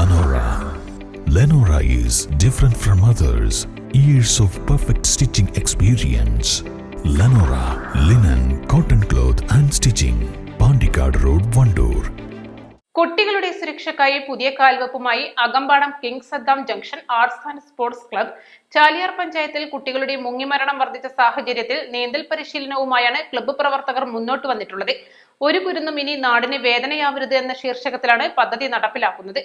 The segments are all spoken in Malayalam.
Lenora. Lenora is different from others. Years of perfect stitching experience. Lenora linen, cotton cloth and stitching. Pandikad Road, Vandoor. കുട്ടികളുടെ സുരക്ഷയ്ക്കായി പുതിയ കാൽവെപ്പുമായി Akampadam king Saddam junction arts and sports club Chaliyar പഞ്ചായത്തിൽ കുട്ടികളുടെ മുങ്ങിമരണം വർദ്ധിച്ച സാഹചര്യത്തിൽ നീന്തൽ പരിശീലനവുമായാണ് ക്ലബ്ബ് പ്രവർത്തകർ മുന്നോട്ട് വന്നിട്ടുള്ളത് ഒരു കുരുന്നും ഇനി നാടിന് വേദനയാവരുത് എന്ന ശീർഷകത്തിലാണ് പദ്ധതി നടപ്പിലാക്കുന്നത്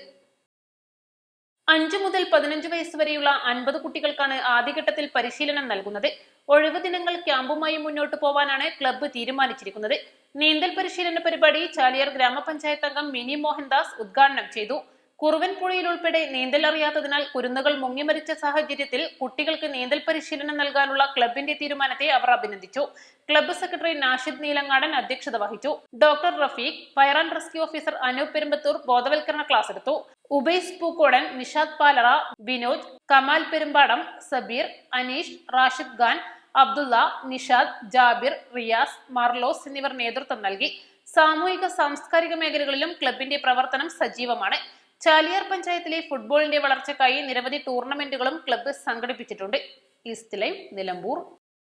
അഞ്ചു മുതൽ പതിനഞ്ച് വയസ്സ് വരെയുള്ള അൻപത് കുട്ടികൾക്കാണ് ആദ്യഘട്ടത്തിൽ പരിശീലനം നൽകുന്നത്. ഒഴിവു ദിനങ്ങൾ ക്യാമ്പുമായി മുന്നോട്ട് പോവാനാണ് ക്ലബ്ബ് തീരുമാനിച്ചിരിക്കുന്നത്. നീന്തൽ പരിശീലന പരിപാടി ചാലിയാർ ഗ്രാമപഞ്ചായത്ത് അംഗം മിനി മോഹൻദാസ് ഉദ്ഘാടനം ചെയ്തു. കുറുവൻ പുഴയിൽ ഉൾപ്പെടെ നീന്തൽ അറിയാത്തതിനാൽ കുരുന്നുകൾ മുങ്ങിമരിച്ച സാഹചര്യത്തിൽ കുട്ടികൾക്ക് നീന്തൽ പരിശീലനം നൽകാനുള്ള ക്ലബിന്റെ തീരുമാനത്തെ അവർ അഭിനന്ദിച്ചു. ക്ലബ്ബ് സെക്രട്ടറി നാഷിദ് നീലങ്ങാടൻ അധ്യക്ഷത വഹിച്ചു. Doctor Rafeeq fire and rescue officer Anoop Perumbathur ബോധവൽക്കരണ ക്ലാസ് എടുത്തു. ഉബൈസ് പൂക്കോടൻ നിഷാദ് പാലറ വിനോദ് കമാൽ പെരുമ്പാടം സബീർ അനീഷ് റാഷിദ് ഖാൻ അബ്ദുള്ള നിഷാദ് ജാബിർ റിയാസ് മാർലോസ് എന്നിവർ നേതൃത്വം നൽകി. സാമൂഹിക സാംസ്കാരിക മേഖലകളിലും ക്ലബിന്റെ പ്രവർത്തനം സജീവമാണ്. ചാലിയാർ പഞ്ചായത്തിലെ ഫുട്ബോളിന്റെ വളർച്ചയ്ക്കായി നിരവധി ടൂർണമെന്റുകളും ക്ലബ്ബ് സംഘടിപ്പിച്ചിട്ടുണ്ട്. East live Nilambur.